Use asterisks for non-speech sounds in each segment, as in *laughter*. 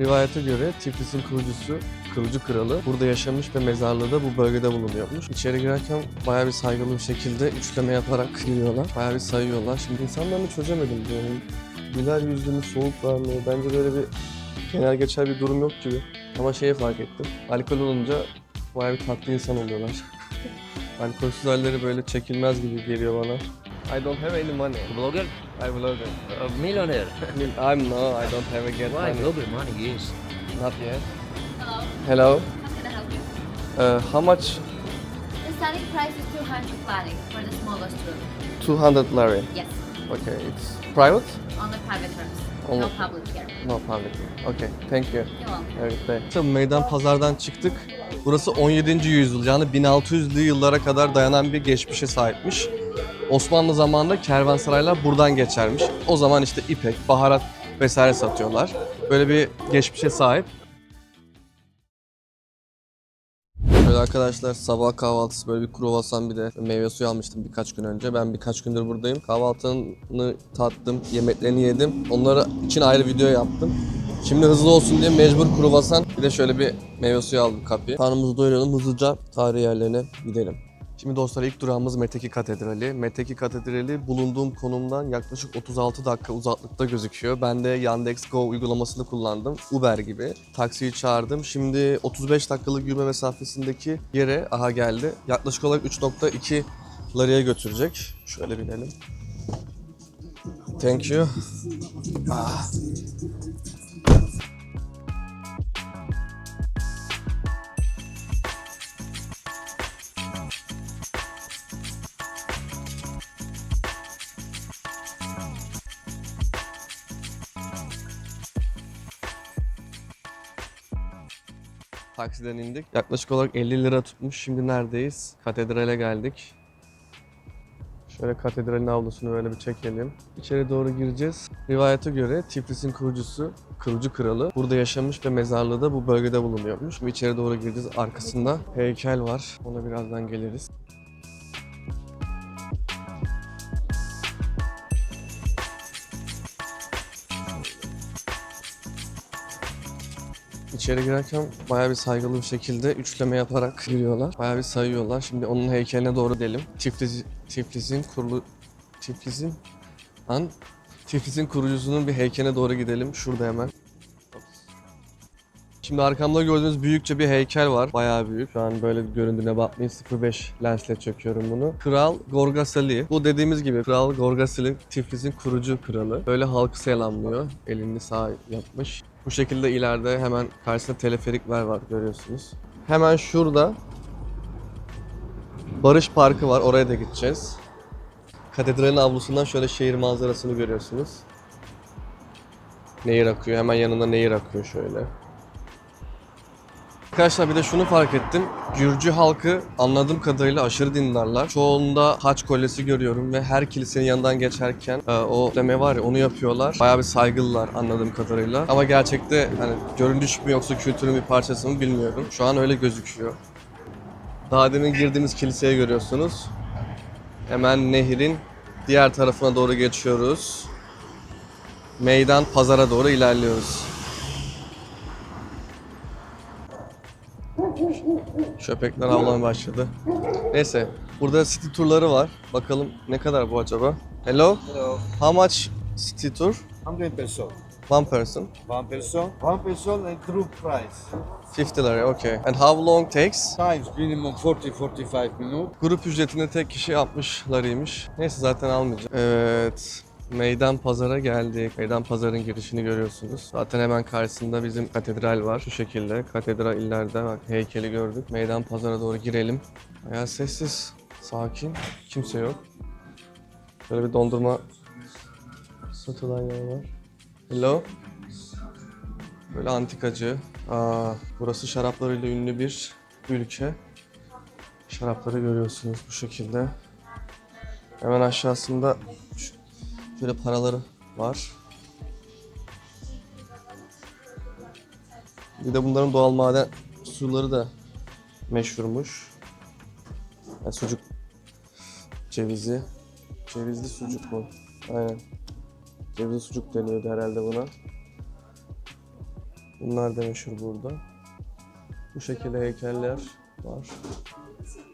Rivayete göre Tiflis'in kurucusu, kurucu kralı burada yaşamış ve mezarlığı da bu bölgede bulunuyormuş. İçeri girerken bayağı bir saygılı bir şekilde üçleme yaparak *laughs* giriyorlar. Bayağı bir sayıyorlar. Şimdi insanlarını çözemedim diyorum. Güler yüzlü mü, soğuk mı? Bence böyle bir genel geçer bir durum yok gibi. Ama şeyi fark ettim. Alkol olunca bayağı bir tatlı insan oluyorlar. *laughs* Alkolsüz halleri böyle çekilmez gibi geliyor bana. I don't have any money. Blogger? I will order. A millionaire. I'm no, I don't have a get Why money. blogger money? Yes. Not yet. Hello, Hello. how can I help you? Uh, how much? The starting price is 200 lari for the smallest room. 200 lari. Yes, Okay, it's private? on the private terms. On No public here. No public. Okay, thank you. You're welcome. Have a good day. Tabii meydan pazardan çıktık. Burası 17. yüzyıl yani 1600'lü yıllara kadar dayanan bir geçmişe sahipmiş. Osmanlı zamanında kervansaraylar buradan geçermiş. O zaman işte ipek, baharat vesaire satıyorlar. Böyle bir geçmişe sahip. Şöyle arkadaşlar sabah kahvaltısı böyle bir kruvasan bir de meyve suyu almıştım birkaç gün önce. Ben birkaç gündür buradayım. Kahvaltını tattım, yemeklerini yedim. Onları için ayrı video yaptım. Şimdi hızlı olsun diye mecbur kruvasan bir de şöyle bir meyve suyu aldım kapıya. Karnımızı doyuralım hızlıca tarihi yerlerine gidelim. Şimdi dostlar ilk durağımız Meteki Katedrali. Meteki Katedrali bulunduğum konumdan yaklaşık 36 dakika uzaklıkta gözüküyor. Ben de Yandex Go uygulamasını kullandım. Uber gibi. Taksiyi çağırdım. Şimdi 35 dakikalık yürüme mesafesindeki yere aha geldi. Yaklaşık olarak 3.2 Lari'ye götürecek. Şöyle binelim. Thank you. Ah. Taksiden indik. Yaklaşık olarak 50 lira tutmuş. Şimdi neredeyiz? Katedrale geldik. Şöyle katedralin avlusunu böyle bir çekelim. İçeri doğru gireceğiz. Rivayete göre Tiflis'in kurucusu, kurucu kralı burada yaşamış ve mezarlığı da bu bölgede bulunuyormuş. Şimdi içeri doğru gireceğiz. Arkasında heykel var. Ona birazdan geliriz. İçeri girerken bayağı bir saygılı bir şekilde üçleme yaparak giriyorlar. Bayağı bir sayıyorlar. Şimdi onun heykeline doğru gidelim. Tiflis, Tiflis'in kurulu... Tiflis'in... Lan... Tiflis'in kurucusunun bir heykeline doğru gidelim. Şurada hemen. Şimdi arkamda gördüğünüz büyükçe bir heykel var. Bayağı büyük. Şu an böyle göründüğüne bakmayın. 05 lensle çekiyorum bunu. Kral Gorgasali. Bu dediğimiz gibi Kral Gorgasali Tiflis'in kurucu kralı. Böyle halkı selamlıyor. Elini sağ yapmış. Bu şekilde ileride hemen karşısında teleferikler var görüyorsunuz. Hemen şurada Barış Parkı var. Oraya da gideceğiz. Katedralin avlusundan şöyle şehir manzarasını görüyorsunuz. Nehir akıyor. Hemen yanında nehir akıyor şöyle. Arkadaşlar bir de şunu fark ettim. Gürcü halkı anladığım kadarıyla aşırı dindarlar. Çoğunda haç kolyesi görüyorum ve her kilisenin yanından geçerken e, o deme var ya onu yapıyorlar. Bayağı bir saygılılar anladığım kadarıyla. Ama gerçekte hani görünüş mü yoksa kültürün bir parçası mı bilmiyorum. Şu an öyle gözüküyor. Daha demin girdiğimiz kiliseyi görüyorsunuz. Hemen nehrin diğer tarafına doğru geçiyoruz. Meydan pazara doğru ilerliyoruz. Köpekler avlamaya başladı. Neyse, burada city turları var. Bakalım ne kadar bu acaba? Hello, Hello. how much city tour? 100 person. One person. One person. One person and group price. 50 lira, okay. And how long takes? Times minimum 40-45 minutes. Grup ücretinde tek kişi 60 laraymış. Neyse zaten almayacağım. Evet. Meydan pazara geldik. Meydan pazarın girişini görüyorsunuz. Zaten hemen karşısında bizim katedral var. Şu şekilde. Katedral ileride bak heykeli gördük. Meydan pazara doğru girelim. Bayağı sessiz, sakin. Kimse yok. Şöyle bir dondurma satılan yer var. Hello. Böyle antikacı. Aa, burası şaraplarıyla ünlü bir ülke. Şarapları görüyorsunuz bu şekilde. Hemen aşağısında şöyle paraları var. Bir de bunların doğal maden suları da meşhurmuş. Yani sucuk cevizi. Cevizli sucuk mu? Aynen. Cevizli sucuk deniyordu herhalde buna. Bunlar da meşhur burada. Bu şekilde heykeller var.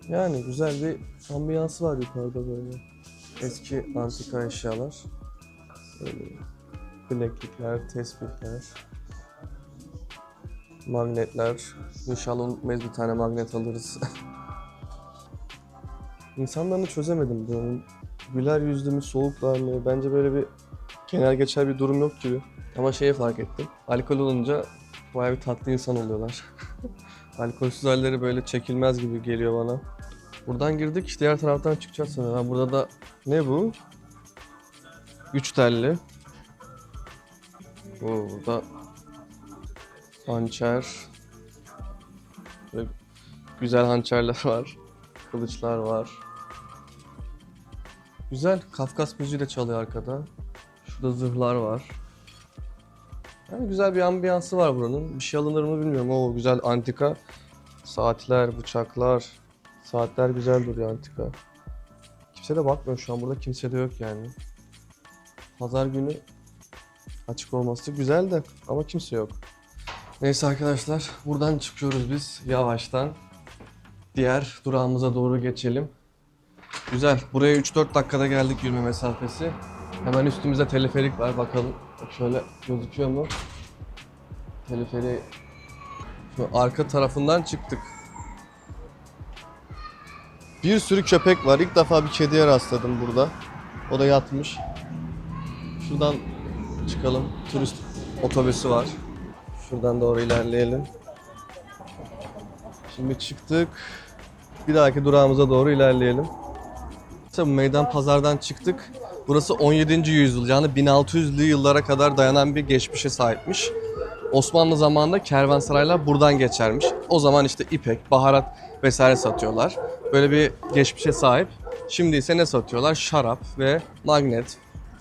Yani güzel bir ambiyansı var yukarıda böyle. Eski antika eşyalar. Böyle bileklikler, tespihler, magnetler. İnşallah unutmayız bir tane magnet alırız. *laughs* İnsanlarını çözemedim bunun. Güler yüzlü mü, soğuklar mı? Bence böyle bir genel geçer bir durum yok gibi. Ama şeyi fark ettim. Alkol olunca bayağı bir tatlı insan oluyorlar. *laughs* Alkolsüz halleri böyle çekilmez gibi geliyor bana. Buradan girdik, diğer taraftan çıkacağız sonra. Ha, burada da ne bu? Üç telli. Oo, burada hançer. Böyle güzel hançerler *laughs* var. Kılıçlar var. Güzel. Kafkas müziği de çalıyor arkada. Şurada zırhlar var. Yani güzel bir ambiyansı var buranın. Bir şey alınır mı bilmiyorum. O güzel antika. Saatler, bıçaklar. Saatler güzel duruyor antika. Kimse de bakmıyor şu an. Burada kimse de yok yani. Pazar günü açık olması güzel de ama kimse yok. Neyse arkadaşlar buradan çıkıyoruz biz yavaştan. Diğer durağımıza doğru geçelim. Güzel. Buraya 3-4 dakikada geldik yürüme mesafesi. Hemen üstümüzde teleferik var. Bakalım Bak şöyle gözüküyor mu? Teleferi arka tarafından çıktık. Bir sürü köpek var. İlk defa bir kediye rastladım burada. O da yatmış. Şuradan çıkalım. Turist otobüsü var. Şuradan doğru ilerleyelim. Şimdi çıktık. Bir dahaki durağımıza doğru ilerleyelim. İşte meydan pazardan çıktık. Burası 17. yüzyıl yani 1600'lü yıllara kadar dayanan bir geçmişe sahipmiş. Osmanlı zamanında kervansaraylar buradan geçermiş. O zaman işte ipek, baharat vesaire satıyorlar. Böyle bir geçmişe sahip. Şimdi ise ne satıyorlar? Şarap ve magnet.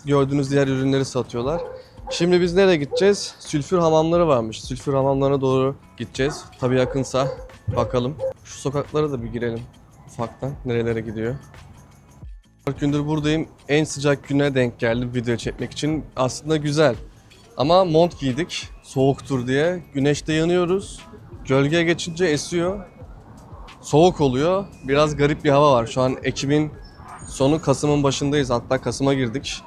Gördüğünüz diğer ürünleri satıyorlar. Şimdi biz nereye gideceğiz? Sülfür hamamları varmış. Sülfür hamamlarına doğru gideceğiz. Tabii yakınsa bakalım. Şu sokaklara da bir girelim ufaktan. Nerelere gidiyor? 4 gündür buradayım. En sıcak güne denk geldim video çekmek için. Aslında güzel. Ama mont giydik. Soğuktur diye. Güneşte yanıyoruz. Gölgeye geçince esiyor. Soğuk oluyor. Biraz garip bir hava var. Şu an Ekim'in sonu Kasım'ın başındayız. Hatta Kasım'a girdik.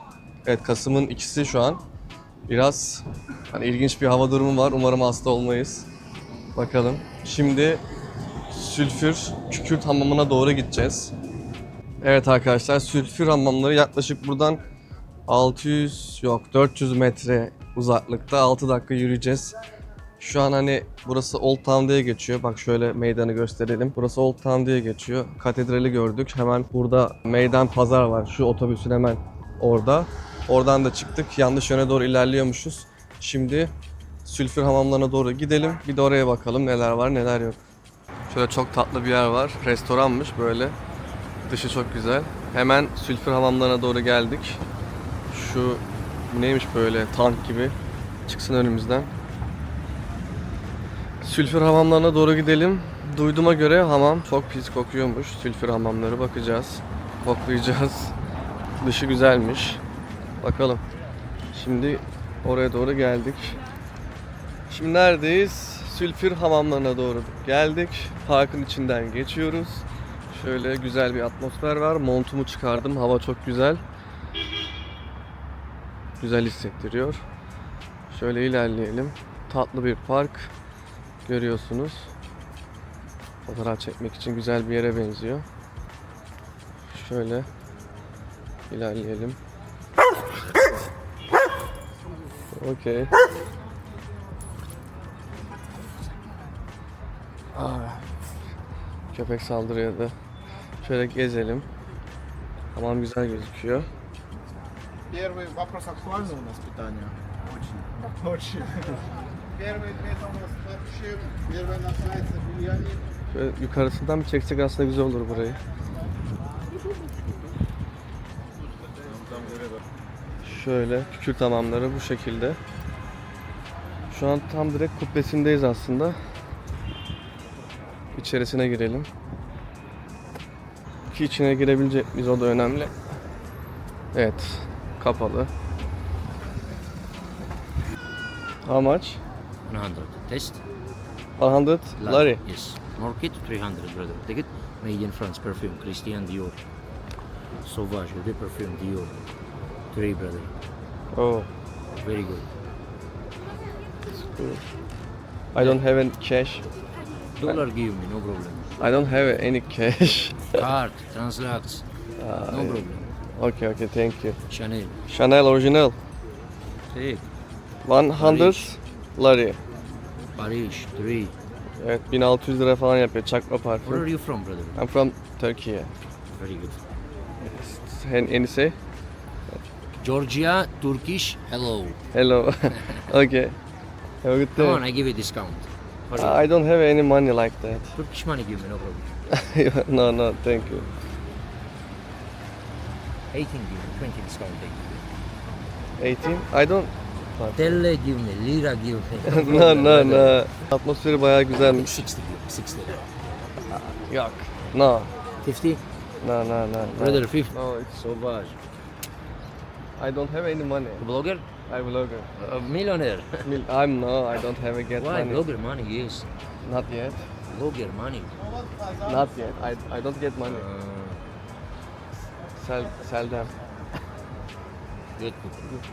Evet Kasım'ın ikisi şu an. Biraz hani ilginç bir hava durumu var. Umarım hasta olmayız. Bakalım. Şimdi Sülfür Kükürt Hamamı'na doğru gideceğiz. Evet arkadaşlar sülfür hamamları yaklaşık buradan 600 yok 400 metre uzaklıkta 6 dakika yürüyeceğiz. Şu an hani burası Old Town diye geçiyor. Bak şöyle meydanı gösterelim. Burası Old Town diye geçiyor. Katedrali gördük. Hemen burada meydan pazar var. Şu otobüsün hemen orada. Oradan da çıktık. Yanlış yöne doğru ilerliyormuşuz. Şimdi sülfür hamamlarına doğru gidelim. Bir de oraya bakalım neler var neler yok. Şöyle çok tatlı bir yer var. Restoranmış böyle. Dışı çok güzel. Hemen sülfür hamamlarına doğru geldik. Şu neymiş böyle tank gibi. Çıksın önümüzden. Sülfür hamamlarına doğru gidelim. Duyduğuma göre hamam çok pis kokuyormuş. Sülfür hamamları bakacağız. Koklayacağız. *laughs* Dışı güzelmiş. Bakalım. Şimdi oraya doğru geldik. Şimdi neredeyiz? Sülfür hamamlarına doğru geldik. Parkın içinden geçiyoruz. Şöyle güzel bir atmosfer var. Montumu çıkardım. Hava çok güzel. Güzel hissettiriyor. Şöyle ilerleyelim. Tatlı bir park. Görüyorsunuz. Fotoğraf çekmek için güzel bir yere benziyor. Şöyle ilerleyelim. Okey. Ah, Köpek saldırıyordu. Şöyle gezelim. Tamam güzel gözüküyor. Первый вопрос актуальный у нас питание? Очень. Очень. Первый ответ у нас вообще, первый на сайте Бульяни. Şöyle yukarısından bir çeksek aslında güzel olur burayı. Şöyle kükür tamamları bu şekilde. Şu an tam direkt kubbesindeyiz aslında. İçerisine girelim. Ki içine girebilecek miyiz o da önemli. Evet, kapalı. How much? 100. Test. 100 lari. Yes. Market 300, brother. Take it. Made in France. Perfume. Christian Dior. Sauvage. The perfume Dior. Three, brother. Oh. Very good. I don't have any cash. Dollar give me, no problem. I don't have any cash. Card, translacts, Ah, no problem. Okay, okay, thank you. Chanel. Chanel original. Take. 100 lari. Paris, three. Evet 1600 lira falan yapıyor çakma Where are parfüm. you from, brother? I'm from Turkey. Very good. Any say? Georgia, Turkish, hello. Hello. *laughs* okay. Have a good Come on, day. I give you discount. You. I don't have any money like that. Turkish money give me, no problem. *laughs* no, no, thank you. 18 give me, 20 discount. I give 18? I don't. Telle give me, lira give me. *laughs* no, no, no. Atmosferi bayağı güzelmiş. 60 give me, 60. Yok. No. 50? No, no, no. Brother, 50. No, it's, Sauvage. I don't have any money. Blogger? I'm vlogger. A millionaire. Mil- I'm no, I don't have a get Why? money. Blogger money, yes. Not yet. Blogger money. Not yet. I, I don't get money. Uh,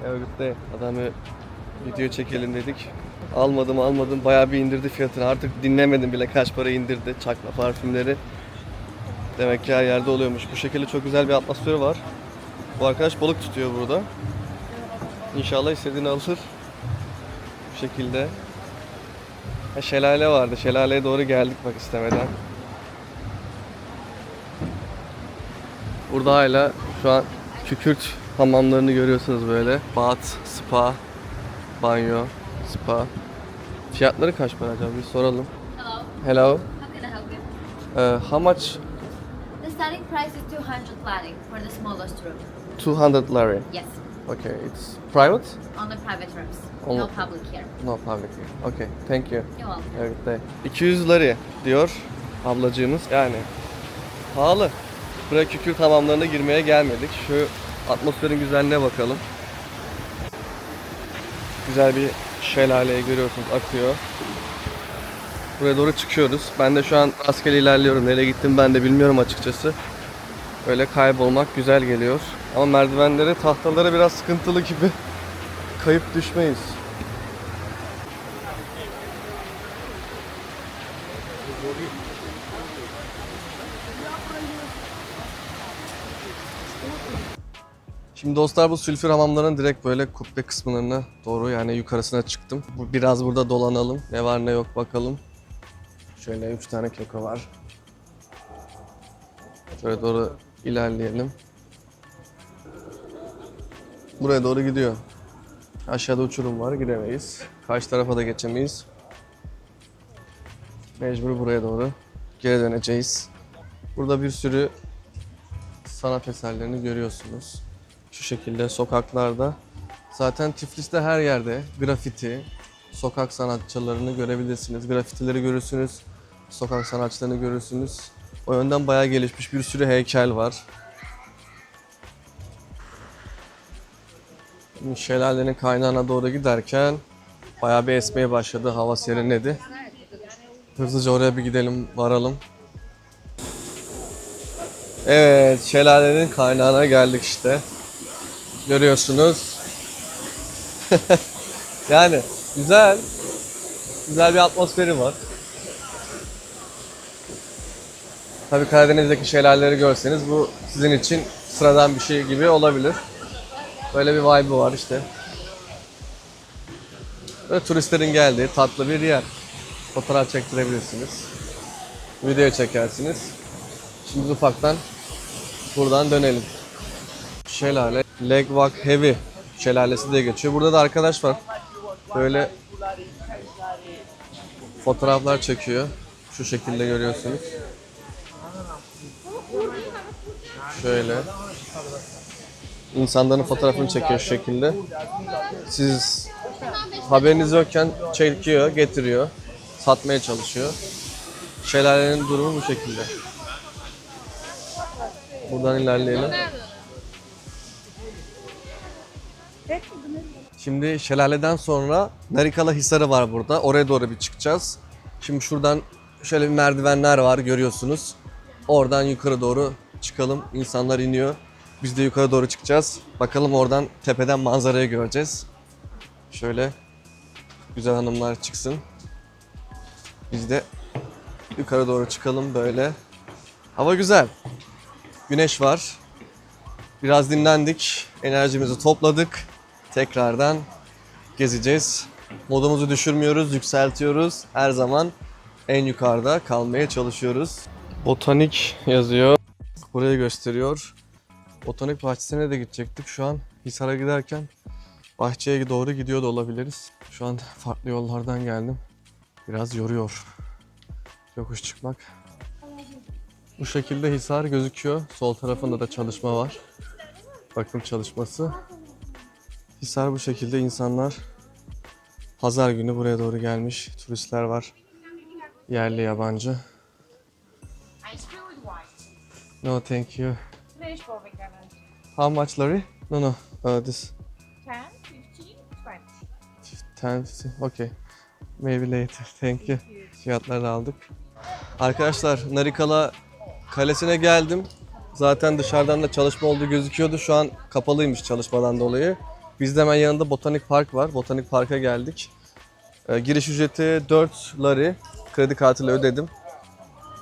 A good day. Adamı video çekelim dedik. Almadım almadım bayağı bir indirdi fiyatını. Artık dinlemedim bile kaç para indirdi çakma parfümleri. Demek ki her yerde oluyormuş. Bu şekilde çok güzel bir atmosferi var. Bu arkadaş balık tutuyor burada. İnşallah istediğini alır. Bu şekilde. Ha, şelale vardı. Şelaleye doğru geldik bak istemeden. Burada hala şu an kükürt hamamlarını görüyorsunuz böyle. Bath, spa, banyo, spa. Fiyatları kaç para acaba bir soralım. Hello. Hello. How can I help you? Uh, how much? The starting price is 200 lari for the smallest room. 200 lari. Yes. Okay, it's private? Only private rooms. Only- No public here. No public. Okay, thank you. You're welcome. Have a good day. 200 lari diyor ablacığımız. Yani pahalı. Buraya kükürt hamamlarına girmeye gelmedik. Şu atmosferin güzelliğine bakalım. Güzel bir şelaleyi görüyorsunuz akıyor. Buraya doğru çıkıyoruz. Ben de şu an rastgele ilerliyorum. Nereye gittim ben de bilmiyorum açıkçası. Böyle kaybolmak güzel geliyor. Ama merdivenleri, tahtaları biraz sıkıntılı gibi. *laughs* Kayıp düşmeyiz. Şimdi dostlar bu sülfür hamamların direkt böyle kubbe kısımlarına doğru yani yukarısına çıktım. Biraz burada dolanalım. Ne var ne yok bakalım. Şöyle 3 tane keko var. Şöyle doğru ilerleyelim. Buraya doğru gidiyor. Aşağıda uçurum var gidemeyiz. Karşı tarafa da geçemeyiz. Mecbur buraya doğru geri döneceğiz. Burada bir sürü sanat eserlerini görüyorsunuz. Şu şekilde sokaklarda. Zaten Tiflis'te her yerde grafiti, sokak sanatçılarını görebilirsiniz. Grafitileri görürsünüz, sokak sanatçılarını görürsünüz. O yönden bayağı gelişmiş bir sürü heykel var. Şelalenin kaynağına doğru giderken bayağı bir esmeye başladı. Hava serinledi. Hızlıca oraya bir gidelim, varalım. Evet, şelalenin kaynağına geldik işte. Görüyorsunuz. *laughs* yani güzel. Güzel bir atmosferi var. Tabii Karadeniz'deki şelaleleri görseniz bu sizin için sıradan bir şey gibi olabilir. Böyle bir vibe'ı var işte. Böyle turistlerin geldiği tatlı bir yer. Fotoğraf çektirebilirsiniz. Video çekersiniz. Şimdi ufaktan buradan dönelim. Şelale, Leg Walk Heavy şelalesi diye geçiyor. Burada da arkadaş var. Böyle fotoğraflar çekiyor. Şu şekilde görüyorsunuz. Şöyle. İnsanların fotoğrafını çekiyor şu şekilde. Siz haberiniz yokken çekiyor, getiriyor. Satmaya çalışıyor. Şelalenin durumu bu şekilde. Buradan ilerleyelim. Şimdi şelaleden sonra Narikala Hisarı var burada. Oraya doğru bir çıkacağız. Şimdi şuradan şöyle bir merdivenler var görüyorsunuz. Oradan yukarı doğru çıkalım. İnsanlar iniyor. Biz de yukarı doğru çıkacağız. Bakalım oradan tepeden manzarayı göreceğiz. Şöyle güzel hanımlar çıksın. Biz de yukarı doğru çıkalım böyle. Hava güzel. Güneş var. Biraz dinlendik. Enerjimizi topladık. Tekrardan gezeceğiz. Modumuzu düşürmüyoruz, yükseltiyoruz. Her zaman en yukarıda kalmaya çalışıyoruz. Botanik yazıyor. Burayı gösteriyor. Botanik bahçesine de gidecektik. Şu an Hisar'a giderken bahçeye doğru gidiyor da olabiliriz. Şu an farklı yollardan geldim. Biraz yoruyor. Yokuş çıkmak. Bu şekilde Hisar gözüküyor. Sol tarafında da çalışma var. Bakım çalışması. Hisar bu şekilde insanlar pazar günü buraya doğru gelmiş. Turistler var. Yerli yabancı. No thank you. How much Larry? No no. Uh, this 10, 15, 20. 10, 15. Okay. Maybe later. Thank you. Fiyatları aldık. Arkadaşlar Narikala kalesine geldim. Zaten dışarıdan da çalışma olduğu gözüküyordu. Şu an kapalıymış çalışmadan dolayı. Bizde hemen yanında Botanik Park var. Botanik Park'a geldik. Ee, giriş ücreti 4 lari. Kredi kartıyla ödedim.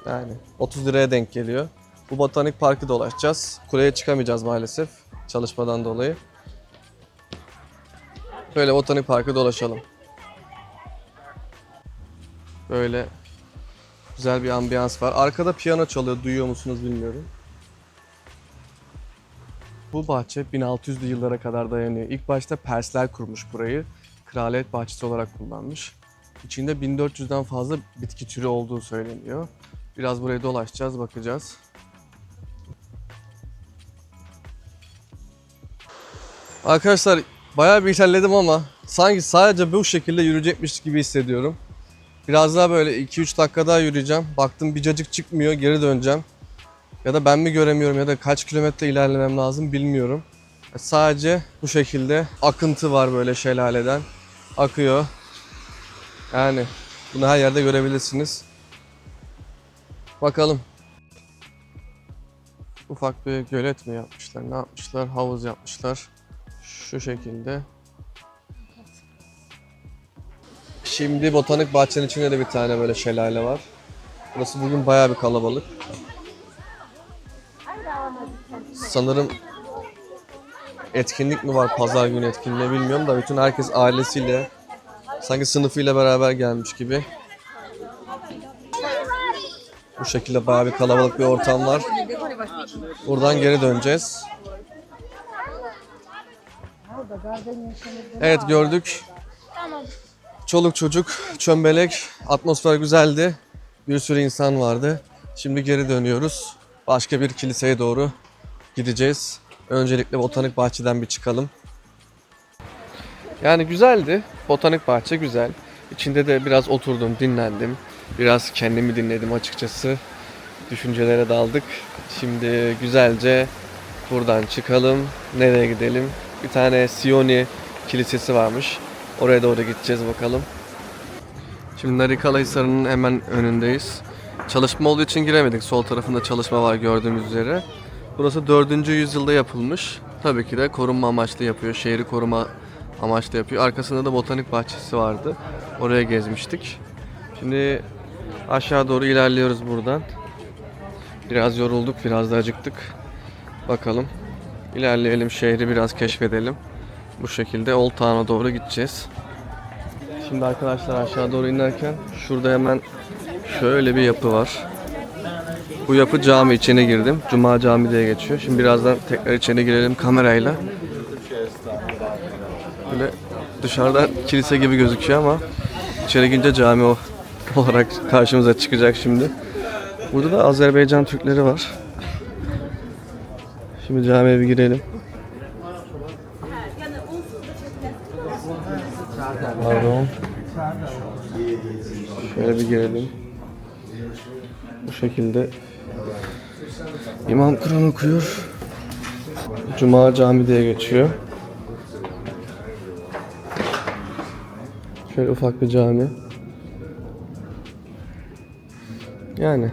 Yani 30 liraya denk geliyor. Bu Botanik Park'ı dolaşacağız. Kuleye çıkamayacağız maalesef çalışmadan dolayı. Böyle Botanik Park'ı dolaşalım. Böyle güzel bir ambiyans var. Arkada piyano çalıyor. Duyuyor musunuz bilmiyorum. Bu bahçe 1600'lü yıllara kadar dayanıyor. İlk başta Persler kurmuş burayı. Kraliyet bahçesi olarak kullanmış. İçinde 1400'den fazla bitki türü olduğu söyleniyor. Biraz burayı dolaşacağız, bakacağız. Arkadaşlar bayağı bir ilerledim ama sanki sadece bu şekilde yürüyecekmiş gibi hissediyorum. Biraz daha böyle 2-3 dakika daha yürüyeceğim. Baktım bir cacık çıkmıyor, geri döneceğim. Ya da ben mi göremiyorum ya da kaç kilometre ilerlemem lazım bilmiyorum. Sadece bu şekilde akıntı var böyle şelaleden. Akıyor. Yani bunu her yerde görebilirsiniz. Bakalım. Ufak bir gölet mi yapmışlar? Ne yapmışlar? Havuz yapmışlar. Şu şekilde. Şimdi botanik bahçenin içinde de bir tane böyle şelale var. Burası bugün bayağı bir kalabalık. Sanırım etkinlik mi var pazar günü etkinliği bilmiyorum da bütün herkes ailesiyle sanki sınıfıyla beraber gelmiş gibi. Bu şekilde bayağı bir kalabalık bir ortam var. Buradan geri döneceğiz. Evet gördük. Çoluk çocuk, çömbelek, atmosfer güzeldi. Bir sürü insan vardı. Şimdi geri dönüyoruz. Başka bir kiliseye doğru gideceğiz. Öncelikle botanik bahçeden bir çıkalım. Yani güzeldi. Botanik bahçe güzel. İçinde de biraz oturdum, dinlendim. Biraz kendimi dinledim açıkçası. Düşüncelere daldık. Şimdi güzelce buradan çıkalım. Nereye gidelim? Bir tane Sioni kilisesi varmış. Oraya doğru gideceğiz bakalım. Şimdi Narikala Hisarı'nın hemen önündeyiz. Çalışma olduğu için giremedik. Sol tarafında çalışma var gördüğümüz üzere. Burası 4. yüzyılda yapılmış. Tabii ki de korunma amaçlı yapıyor. Şehri koruma amaçlı yapıyor. Arkasında da botanik bahçesi vardı. Oraya gezmiştik. Şimdi aşağı doğru ilerliyoruz buradan. Biraz yorulduk, biraz da acıktık. Bakalım. İlerleyelim, şehri biraz keşfedelim. Bu şekilde Old Town'a doğru gideceğiz. Şimdi arkadaşlar aşağı doğru inerken şurada hemen şöyle bir yapı var. Bu yapı cami içine girdim. Cuma Cami diye geçiyor. Şimdi birazdan tekrar içine girelim kamerayla. Böyle dışarıdan kilise gibi gözüküyor ama içeri girince cami *laughs* olarak karşımıza çıkacak şimdi. Burada da Azerbaycan Türkleri var. Şimdi camiye bir girelim. Pardon. Şöyle bir girelim. Şekilde İmam Kur'an okuyor. Cuma Cami diye geçiyor. Şöyle ufak bir cami. Yani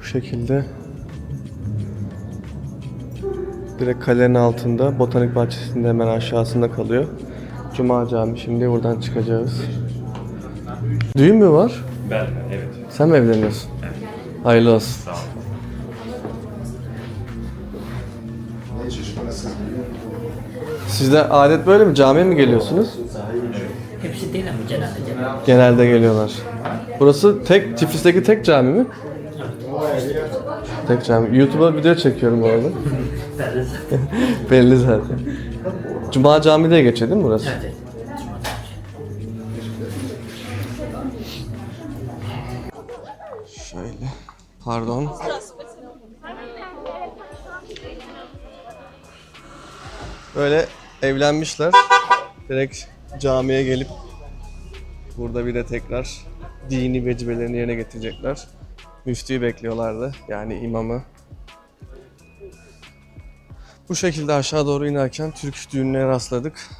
bu şekilde direkt kalenin altında botanik bahçesinde hemen aşağısında kalıyor. Cuma Camii şimdi buradan çıkacağız. Düğün mü var? Ben, evet. Sen mi evleniyorsun? Hayırlı olsun. Sağ ol. Sizde adet böyle mi? Camiye mi geliyorsunuz? Hepsi değil ama genelde genelde. Genelde geliyorlar. Burası tek, Tiflis'teki tek cami mi? Tek cami. YouTube'a video çekiyorum bu arada. *laughs* Belli zaten. Cuma Camii diye geçiyor değil mi burası? Evet. Şöyle. Pardon. Böyle evlenmişler. Direkt camiye gelip burada bir de tekrar dini vecibelerini yerine getirecekler. Müftüyü bekliyorlardı. Yani imamı. Bu şekilde aşağı doğru inerken Türk düğününe rastladık.